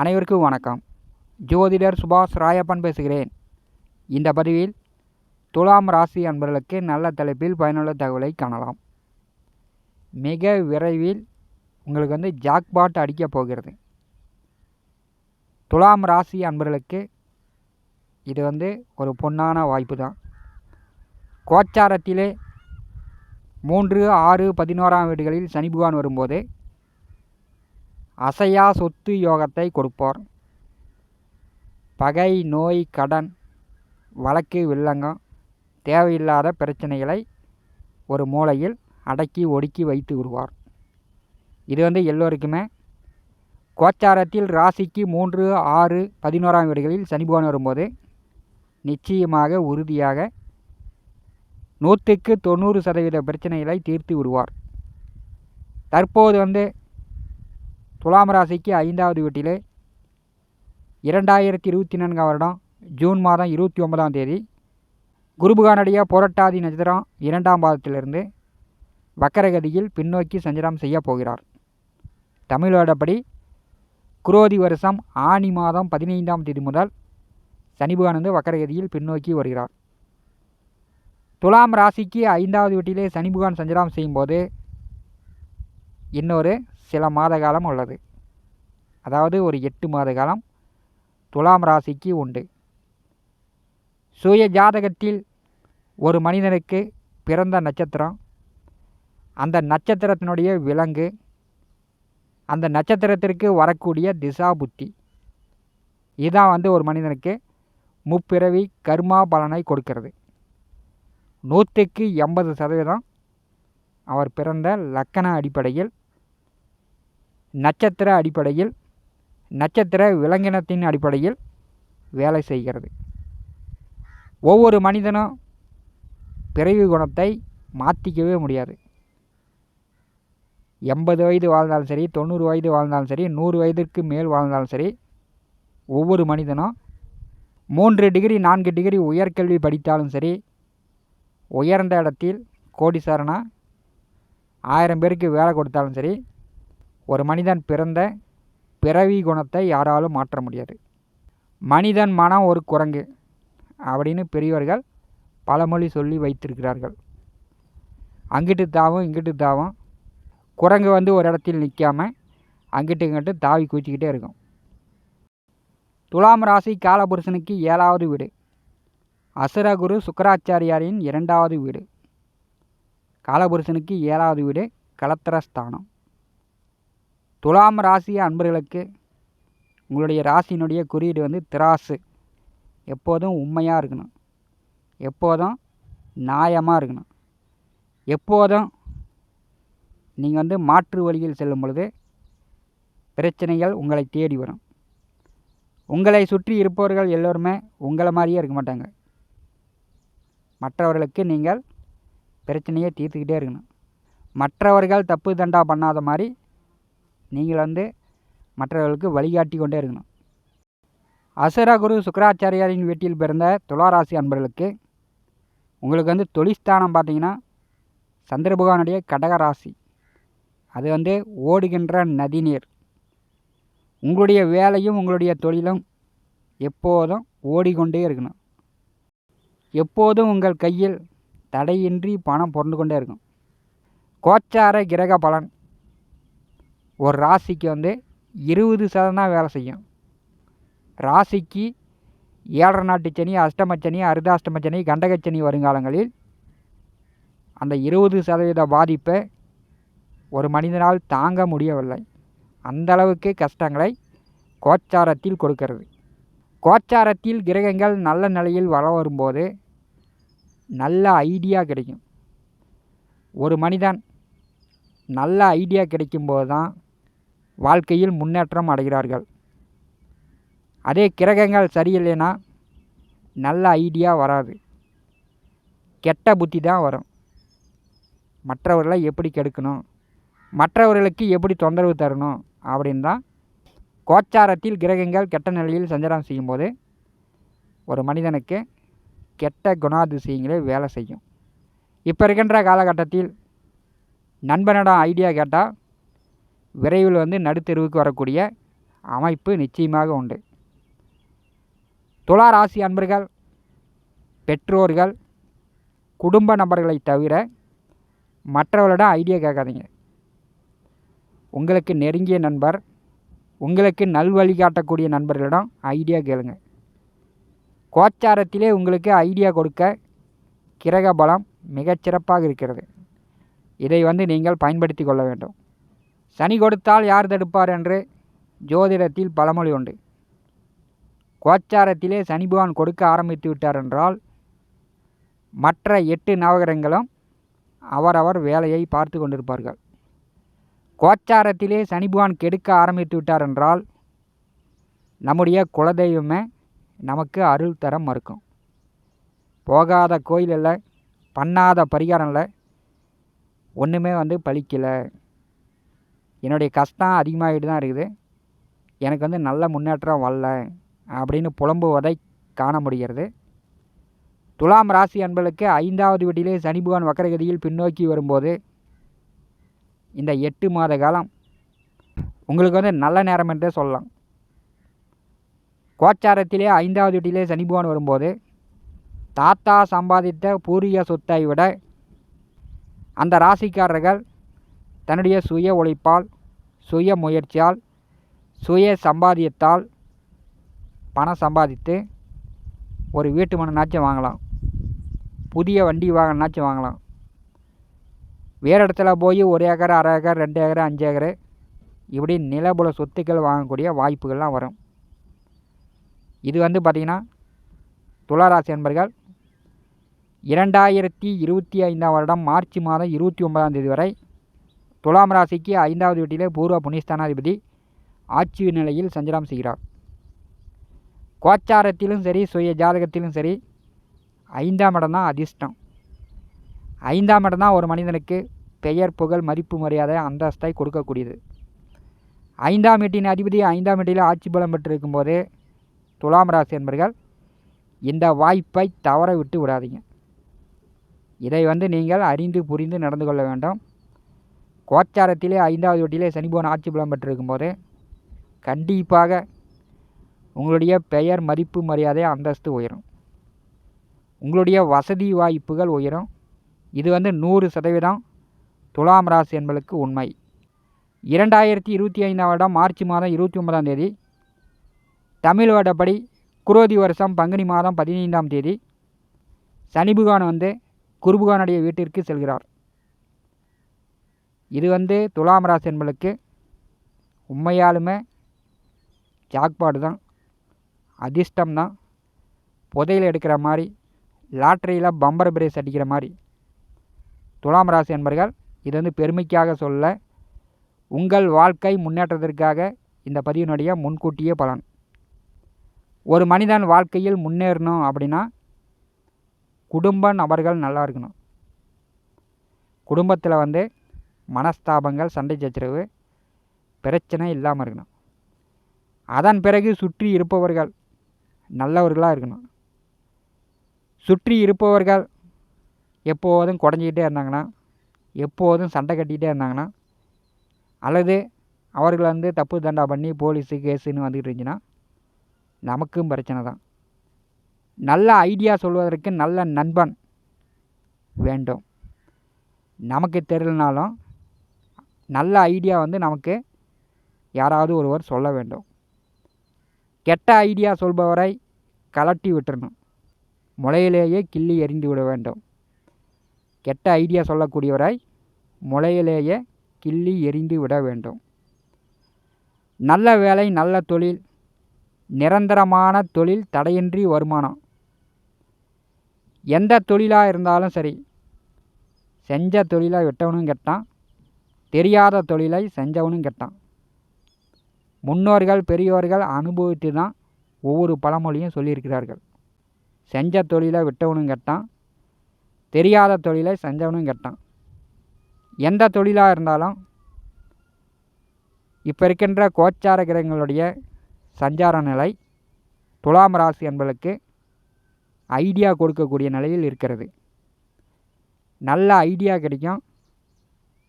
அனைவருக்கும் வணக்கம். ஜோதிடர் சுபாஷ் ராயப்பன் பேசுகிறேன். இந்த பதிவில் துலாம் ராசி அன்பர்களுக்கு நல்ல தலைப்பில் பயனுள்ள தகவலை காணலாம். மிக விரைவில் உங்களுக்கு வந்து ஜாக்பாட் அடிக்கப் போகிறது. துலாம் ராசி அன்பர்களுக்கு இது வந்து ஒரு பொன்னான வாய்ப்பு தான் கோச்சாரத்திலே மூன்று ஆறு பதினோராம் வீடுகளில் சனி பகவான் வரும்போது அசையா சொத்து யோகத்தை கொடுப்பார். பகை நோய் கடன் வழக்கு வில்லங்கம் தேவையில்லாத பிரச்சனைகளை ஒரு மூலையில் அடக்கி ஒடுக்கி வைத்து விடுவார். இது வந்து எல்லோருக்குமே கோச்சாரத்தில் ராசிக்கு மூன்று ஆறு பதினோராம் வீடுகளில் சனி வரும்போது நிச்சயமாக உறுதியாக நூற்றுக்கு தொண்ணூறு சதவீத பிரச்சனைகளை தீர்த்து விடுவார். தற்போது வந்து துலாம் ராசிக்கு ஐந்தாவது வீட்டிலே இரண்டாயிரத்தி இருபத்தி நான்காம் வருடம் ஜூன் மாதம் இருபத்தி ஒன்பதாம் தேதி குருபுகானடியாக புரட்டாதி நட்சத்திரம் இரண்டாம் பாதத்திலிருந்து வக்கரகதியில் பின்னோக்கி சஞ்சாரம் செய்ய போகிறார். தமிழ் குரோதி வருஷம் ஆனி மாதம் பதினைந்தாம் தேதி முதல் சனிபுகானந்து வக்கரகதியில் பின்னோக்கி வருகிறார். துலாம் ராசிக்கு ஐந்தாவது வீட்டிலே சனிபுகான் சஞ்சாரம் செய்யும்போது இன்னொரு சில மாத காலம் உள்ளது. அதாவது ஒரு எட்டு மாத காலம் துலாம் ராசிக்கு உண்டு. சுய ஜாதகத்தில் ஒரு மனிதனுக்கு பிறந்த நட்சத்திரம் அந்த நட்சத்திரத்தினுடைய விலங்கு அந்த நட்சத்திரத்திற்கு வரக்கூடிய திசா புத்தி இதுதான் வந்து ஒரு மனிதனுக்கு முப்பிறவி கர்மா பலனை கொடுக்கிறது. நூற்றுக்கு எண்பது சதவீதம் அவர் பிறந்த லக்கண அடிப்படையில் நட்சத்திர அடிப்படையில் நட்சத்திர விலங்கினத்தின் அடிப்படையில் வேலை செய்கிறது. ஒவ்வொரு மனிதனும் பிறவி குணத்தை மாற்றிக்கவே முடியாது. எண்பது வயது வாழ்ந்தாலும் சரி தொண்ணூறு வயது வாழ்ந்தாலும் சரி நூறு வயதிற்கு மேல் வாழ்ந்தாலும் சரி ஒவ்வொரு மனிதனும் மூன்று டிகிரி நான்கு டிகிரி உயர்கல்வி படித்தாலும் சரி உயர்ந்த இடத்தில் கோடீஸ்வரனா ஆயிரம் பேருக்கு வேலை கொடுத்தாலும் சரி ஒரு மனிதன் பிறந்த பிறவி குணத்தை யாராலும் மாற்ற முடியாது. மனிதன் மனம் ஒரு குரங்கு அப்படின்னு பெரியவர்கள் பழமொழி சொல்லி வைத்திருக்கிறார்கள். அங்கிட்டு தாவும் இங்கிட்டு தாவும் குரங்கு வந்து ஒரு இடத்தில் நிற்காமல் அங்கிட்டு இங்கிட்டு தாவி குச்சிக்கிட்டே இருக்கும். துலாம் ராசி காலபுருஷனுக்கு ஏழாவது வீடு. அசுரகுரு சுக்கராச்சாரியாரின் இரண்டாவது வீடு. காலபுருஷனுக்கு ஏழாவது வீடு கலத்திரஸ்தானம். துலாம் ராசி அன்பர்களுக்கு உங்களுடைய ராசியினுடைய குறியீடு வந்து திராசு. எப்போதும் உண்மையாக இருக்கணும். எப்போதும் நியாயமாக இருக்கணும். எப்போதும் நீங்கள் வந்து மாற்று வழியில் செல்லும் பொழுது பிரச்சனைகள் உங்களை தேடி வரும். உங்களை சுற்றி இருப்பவர்கள் எல்லோருமே உங்களை மாதிரியே இருக்க மாட்டாங்க. மற்றவர்களுக்கு நீங்கள் பிரச்சனையை தீர்த்துக்கிட்டே இருக்கணும். மற்றவர்கள் தப்பு தண்டா பண்ணாத மாதிரி நீங்கள் வந்து மற்றவர்களுக்கு வழிகாட்டி கொண்டே இருக்கணும். அசுரகுரு சுக்கராச்சாரியாரின் வீட்டில் பிறந்த துளாராசி அன்பர்களுக்கு உங்களுக்கு வந்து தொழிற்ஸ்தானம் பார்த்தீங்கன்னா சந்திரபகவானுடைய கடகராசி அது வந்து ஓடுகின்ற நதிநீர் உங்களுடைய வேலையும் உங்களுடைய தொழிலும் எப்போதும் ஓடிக்கொண்டே இருக்கணும். எப்போதும் உங்கள் கையில் தடையின்றி பணம் பொறந்து கொண்டே இருக்கும் கோச்சார கிரக பலன். ஒரு ராசிக்கு வந்து இருபது சதம் வேலை செய்யும். ராசிக்கு ஏழரை நாட்டு சனி அஷ்டமச்சனி அருதாஷ்டமச்சனி கண்டகச்சனி வருங்காலங்களில் அந்த இருபது சதவீத பாதிப்பை ஒரு மனிதனால் தாங்க முடியவில்லை. அந்த அளவுக்கு கஷ்டங்களை கோச்சாரத்தில் கொடுக்கிறது. கோச்சாரத்தில் கிரகங்கள் நல்ல நிலையில் வர வரும்போது நல்ல ஐடியா கிடைக்கும். ஒரு மனிதன் நல்ல ஐடியா கிடைக்கும்போது தான் வாழ்க்கையில் முன்னேற்றம் அடைகிறார்கள். அதே கிரகங்கள் சரியில்லைன்னா நல்ல ஐடியா வராது. கெட்ட புத்தி தான் வரும். மற்றவர்களை எப்படி கெடுக்கணும்? மற்றவர்களுக்கு எப்படி தொந்தரவு தரணும்? அப்படின்னு தான் கோச்சாரத்தில் கிரகங்கள் கெட்ட நிலையில் சஞ்சாரம் செய்யும்போது ஒரு மனிதனுக்கு கெட்ட குணாதிசயங்களே வேலை செய்யும். இப்போ இருக்கின்ற காலகட்டத்தில் நண்பனிடம் ஐடியா கேட்டால் விரைவில் வந்து நடுத்தெருவுக்கு வரக்கூடிய அமைப்பு நிச்சயமாக உண்டு. துலா ராசி அன்பர்கள் பெற்றோர்கள் குடும்ப நபர்களை தவிர மற்றவர்களிடம் ஐடியா கேட்காதீங்க. உங்களுக்கு நெருங்கிய நண்பர் உங்களுக்கு நல்வழி காட்டக்கூடிய நண்பர்களிடம் ஐடியா கேளுங்க. கோச்சாரத்திலே உங்களுக்கு ஐடியா கொடுக்க கிரக பலம் மிகச்சிறப்பாக இருக்கிறது. இதை வந்து நீங்கள் பயன்படுத்தி கொள்ள வேண்டும். சனி கொடுத்தால் யார் தடுப்பார் என்று ஜோதிடத்தில் பழமொழி உண்டு. கோச்சாரத்திலே சனிபகவான் கொடுக்க ஆரம்பித்து விட்டார் என்றால் மற்ற எட்டு நவகிரகங்களும் அவரவர் வேலையை பார்த்து கொண்டிருப்பார்கள். கோச்சாரத்திலே சனிபகவான் கெடுக்க ஆரம்பித்து விட்டார் என்றால் நம்முடைய குலதெய்வமே நமக்கு அருள் தர மறுக்கும். போகாத கோயில் இல்லை பண்ணாத பரிகாரம் இல்லை ஒன்றுமே வந்து பலிக்கலை என்னுடைய கஷ்டம் அதிகமாகிட்டு தான் இருக்குது. எனக்கு வந்து நல்ல முன்னேற்றம் வரல அப்படின்னு புலம்புவதை காண முடிகிறது. துலாம் ராசி அன்பர்களுக்கு ஐந்தாவது வீட்டிலே சனி பகவான் வக்கரகதியில் பின்னோக்கி வரும்போது இந்த எட்டு மாத காலம் உங்களுக்கு வந்து நல்ல நேரம் என்றே சொல்லலாம். கோச்சாரத்திலே ஐந்தாவது வீட்டிலே சனி பகவான் வரும்போது தாத்தா சம்பாதித்த பூர்வீக சொத்தை விட அந்த ராசிக்காரர்கள் தன்னுடைய சுய உழைப்பால் சுய முயற்சியால் சுய சம்பாதியத்தால் பணம் சம்பாதித்து ஒரு வீட்டு மனுனாச்சும் வாங்கலாம். புதிய வண்டி வாங்கினாச்சும் வாங்கலாம். வேறு இடத்துல போய் ஒரு ஏக்கர் அரை ஏக்கர் ரெண்டு ஏக்கர் அஞ்சு ஏக்கர் இப்படி நிலபுல சொத்துக்கள் வாங்கக்கூடிய வாய்ப்புகள்லாம் வரும். இது வந்து பார்த்திங்கன்னா துளாராசி என்பர்கள் இரண்டாயிரத்தி இருபத்தி ஐந்தாம் வருடம் மார்ச் மாதம் இருபத்தி ஒன்பதாம் தேதி வரை துலாம் ராசிக்கு ஐந்தாவது வீட்டிலே பூர்வ புனிஸ்தானாதிபதி ஆட்சி நிலையில் சஞ்சலம் செய்கிறார். கோச்சாரத்திலும் சரி சுய ஜாதகத்திலும் சரி ஐந்தாம் இடம் தான் அதிர்ஷ்டம். ஐந்தாம் இடம் தான் ஒரு மனிதனுக்கு பெயர் புகழ் மதிப்பு மரியாதை அந்தஸ்தை கொடுக்கக்கூடியது. ஐந்தாம் வீட்டின் அதிபதி ஐந்தாம் வீட்டில் ஆட்சி பலம் பெற்றிருக்கும் போது துலாம் ராசி என்பர்கள் இந்த வாய்ப்பை தவற விட்டு விடாதீங்க. இதை வந்து நீங்கள் அறிந்து புரிந்து நடந்து கொள்ள வேண்டும். கோச்சாரத்திலே ஐந்தாவது வீட்டிலே சனிபவன் ஆட்சி பலம் பெற்றிருக்கும் போது கண்டிப்பாக உங்களுடைய பெயர் மதிப்பு மரியாதை அந்தஸ்து உயரும். உங்களுடைய வசதி வாய்ப்புகள் உயரும். இது வந்து நூறு சதவீதம் துலாம் ராசி என்பதற்கு உண்மை. இரண்டாயிரத்தி இருபத்தி ஐந்தாம் வருடம் மார்ச் மாதம் இருபத்தி ஒன்பதாம் தேதி தமிழ் வருடப்படி குரோதி வருஷம் பங்குனி மாதம் பதினைந்தாம் தேதி சனி பகவான் வந்து குருபுகானுடைய வீட்டிற்கு செல்கிறார். இது வந்து துலாம் ராசி என்பதற்கு உண்மையாலுமே ஜாக்பாடு தான். அதிர்ஷ்டம் தான். புதையில் எடுக்கிற மாதிரி லாட்ரியில் பம்பர் பிரேஸ் அடிக்கிற மாதிரி. துலாம் ராசி என்பர்கள் இது வந்து பெருமைக்காக சொல்ல உங்கள் வாழ்க்கை முன்னேற்றத்திற்காக இந்த பதிவினுடைய முன்கூட்டியே பலன். ஒரு மனிதன் வாழ்க்கையில் முன்னேறணும் அப்படின்னா குடும்ப நபர்கள் நல்லா இருக்கணும். குடும்பத்தில் வந்து மனஸ்தாபங்கள் சண்டை சச்சரவு பிரச்சனை இல்லாமல் இருக்கணும். அதன் பிறகு சுற்றி இருப்பவர்கள் நல்லவர்களாக இருக்கணும். சுற்றி இருப்பவர்கள் எப்போதும் குடஞ்சிக்கிட்டே இருந்தாங்கன்னா எப்போதும் சண்டை கட்டிக்கிட்டே இருந்தாங்கன்னா அல்லது அவர்கள் வந்து தப்பு தண்டா பண்ணி போலீஸு கேஸுன்னு வந்துக்கிட்டு இருந்துச்சுன்னா நமக்கும் பிரச்சனை தான். நல்ல ஐடியா சொல்வதற்கு நல்ல நண்பன் வேண்டும். நமக்கு தெரியலனாலும் நல்ல ஐடியா வந்து நமக்கு யாராவது ஒருவர் சொல்ல வேண்டும். கெட்ட ஐடியா சொல்பவரை கலட்டி விட்டுறணும். முளையிலேயே கிள்ளி எறிந்து விட வேண்டும். கெட்ட ஐடியா சொல்லக்கூடியவரை முளையிலேயே கிள்ளி எறிந்து விட வேண்டும். நல்ல வேலை நல்ல தொழில் நிரந்தரமான தொழில் தடையின்றி வருமானம். எந்த தொழிலாக இருந்தாலும் சரி செஞ்ச தொழிலாக விட்டவனும் கெட்டான். தெரியாத தொழிலை செஞ்சவனும் கெட்டான். முன்னோர்கள் பெரியோர்கள் அனுபவித்து தான் ஒவ்வொரு பழமொழியும் சொல்லியிருக்கிறார்கள். செஞ்ச தொழிலை விட்டவனும் கெட்டான் தெரியாத தொழிலை செஞ்சவனும் கெட்டான். எந்த தொழிலாக இருந்தாலும் இப்போ இருக்கின்ற கோச்சார கிரகங்களுடைய சஞ்சார நிலை துலாம் ராசி என்பதற்கு ஐடியா கொடுக்கக்கூடிய நிலையில் இருக்கிறது. நல்ல ஐடியா கிடைக்கும்.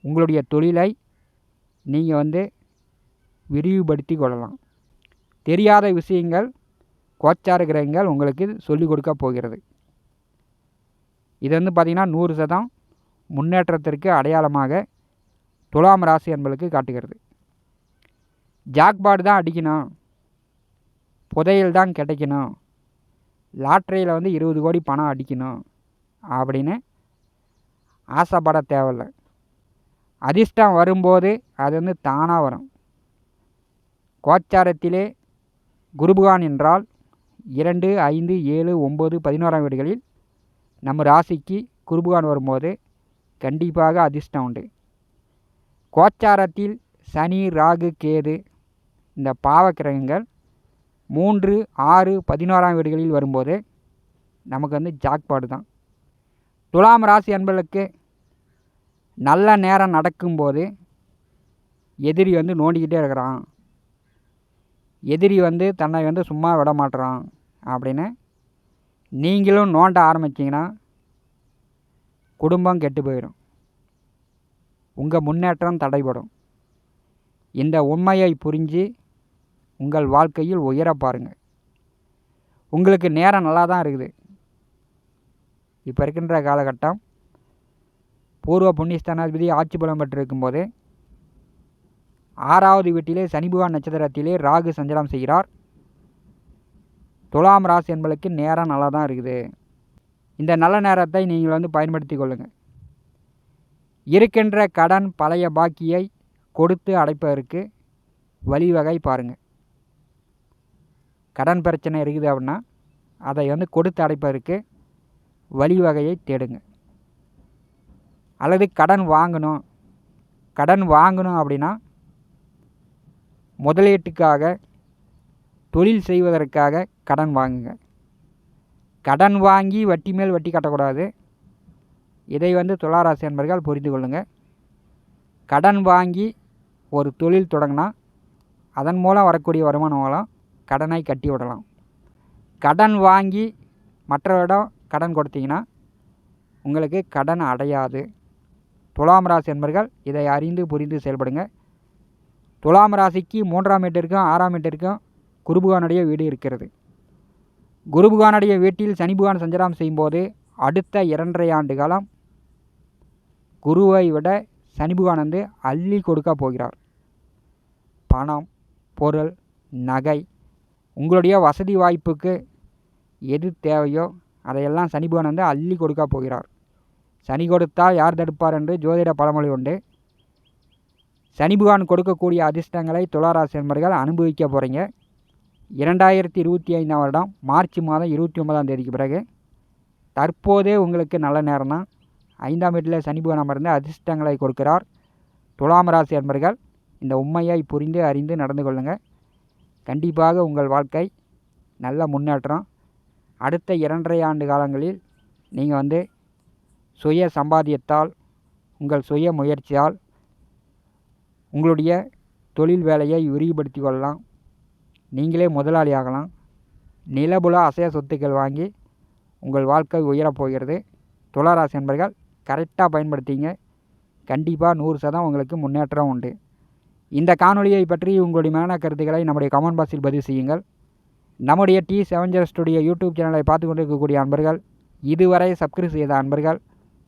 உங்களுடைய தொழிலை நீங்கள் வந்து விரிவுபடுத்தி கொள்ளலாம். தெரியாத விஷயங்கள் கோச்சார கிரகங்கள் உங்களுக்கு சொல்லிக் கொடுக்க போகிறது. இது வந்து பார்த்திங்கன்னா நூறு சதம் முன்னேற்றத்திற்கு அடையாளமாக துலாம் ராசி என்பதுக்கு காட்டுகிறது. ஜாக்பாடு தான் அடிக்கணும். புதையல் தான் கிடைக்கணும். லாட்ரியில் வந்து இருபது கோடி பணம் அடிக்கணும் அப்படின்னு ஆசைப்பட தேவையில்லை. அதிர்ஷ்டம் வரும்போது அது வந்து தானாக வரும். கோச்சாரத்திலே குருபகான் என்றால் இரண்டு ஐந்து ஏழு ஒம்பது பதினோராம் வீடுகளில் நம்ம ராசிக்கு குருபகான் வரும்போது கண்டிப்பாக அதிர்ஷ்டம் உண்டு. கோச்சாரத்தில் சனி ராகு கேது இந்த பாவக்கிரகங்கள் மூன்று ஆறு பதினோராம் வீடுகளில் வரும்போது நமக்கு வந்து ஜாக்பாடு தான். துலாம் ராசி அன்பர்களுக்கு நல்ல நேரம் நடக்கும்போது எதிரி வந்து நோண்டிக்கிட்டே இருக்கிறான். எதிரி வந்து தன்னை வந்து சும்மா விட மாட்டுறான் அப்படின்னு நீங்களும் நோண்ட ஆரம்பிச்சிங்கன்னா குடும்பம் கெட்டு போயிடும் உங்கள் முன்னேற்றம் தடைபடும். இந்த உண்மையை புரிஞ்சு உங்கள் வாழ்க்கையில் உயர பாருங்கள் உங்களுக்கு நேரம் நல்லா தான் இருக்குது. இப்போ இருக்கின்ற காலகட்டம் பூர்வ புண்ணியஸ்தானாதிபதி ஆட்சி பலம் பெற்றிருக்கும்போது ஆறாவது வீட்டிலே சனிபகவான் நட்சத்திரத்திலே ராகு சஞ்சலம் செய்கிறார். துலாம் ராசி என்பதற்கு நேரம் நல்லா தான் இருக்குது. இந்த நல்ல நேரத்தை நீங்கள் வந்து பயன்படுத்தி கொள்ளுங்கள். இருக்கின்ற கடன் பழைய பாக்கியை கொடுத்து அடைப்பதற்கு வழிவகை பாருங்கள். கடன் பிரச்சனை இருக்குது அப்படின்னா அதை வந்து கொடுத்து அடைப்பதற்கு வழிவகையை தேடுங்க அல்லது கடன் வாங்கணும். கடன் வாங்கணும் அப்படின்னா முதலீட்டுக்காக தொழில் செய்வதற்காக கடன் வாங்குங்க. கடன் வாங்கி வட்டி மேல் வட்டி கட்டக்கூடாது. இதை வந்து துளாராசி என்பர்கள் புரிந்து கொள்ளுங்கள் கடன் வாங்கி ஒரு தொழில் தொடங்கினா அதன் மூலம் வரக்கூடிய வருமானம் மூலம் கடனை கட்டி விடலாம். கடன் வாங்கி மற்றவரிடம் கடன் கொடுத்தீங்கன்னா உங்களுக்கு கடன் அடையாது. துலாம் ராசி என்பர்கள் இதை அறிந்து புரிந்து செயல்படுங்க. துலாம் ராசிக்கு மூன்றாம் வீட்டிற்கும் ஆறாம் வீட்டிற்கும் குருபுகானுடைய வீடு இருக்கிறது. குருபுகானுடைய வீட்டில் சனிபுகான் சஞ்சாரம் செய்யும்போது அடுத்த இரண்டரை ஆண்டு காலம் குருவை விட சனிபுகான் வந்து அள்ளி கொடுக்க போகிறார். பணம் பொருள் நகை உங்களுடைய வசதி வாய்ப்புக்கு எது தேவையோ அதையெல்லாம் சனிபுகான் வந்து அள்ளி கொடுக்க போகிறார். சனி கொடுத்தால் யார் தடுப்பார் என்று ஜோதிட பழமொழி உண்டு. சனி புகான் கொடுக்கக்கூடிய அதிர்ஷ்டங்களை துளாராசி நண்பர்கள் அனுபவிக்க போகிறீங்க இரண்டாயிரத்தி இருபத்தி ஐந்தாம் வருடம் மார்ச் மாதம் இருபத்தி ஒன்பதாம் தேதிக்கு பிறகு. தற்போதே உங்களுக்கு நல்ல நேரம் தான் ஐந்தாம் வீட்டில் சனி பகவான் அமர்ந்து அதிர்ஷ்டங்களை கொடுக்கிறார் துலாம் ராசி என்பர்கள் இந்த உண்மையை புரிந்து அறிந்து நடந்து கொள்ளுங்கள் கண்டிப்பாக உங்கள் வாழ்க்கை நல்ல முன்னேற்றம். அடுத்த இரண்டரை ஆண்டு காலங்களில் நீங்கள் வந்து சுய சம்பாத்தியத்தால் உங்கள் சுய முயற்சியால் உங்களுடைய தொழில் வேலையை விரிவுபடுத்தி கொள்ளலாம். நீங்களே முதலாளி ஆகலாம். நிலபுல அசைய சொத்துக்கள் வாங்கி உங்கள் வாழ்க்கை உயரப் போகிறது. துளாராசி என்பர்கள் கரெக்டாக பயன்படுத்திங்க. கண்டிப்பாக நூறு சதம் உங்களுக்கு முன்னேற்றம் உண்டு. இந்த காணொலியை பற்றி உங்களுடைய மேன கருத்துக்களை நம்முடைய கமெண்ட் பாக்ஸில் பதிவு செய்யுங்கள். நம்முடைய டி செவன்ஜர் ஸ்டுடியோ யூடியூப் சேனலை பார்த்து கொண்டிருக்கக்கூடிய அன்பர்கள் இதுவரை சப்ஸ்கிரைப் செய்த அன்பர்கள்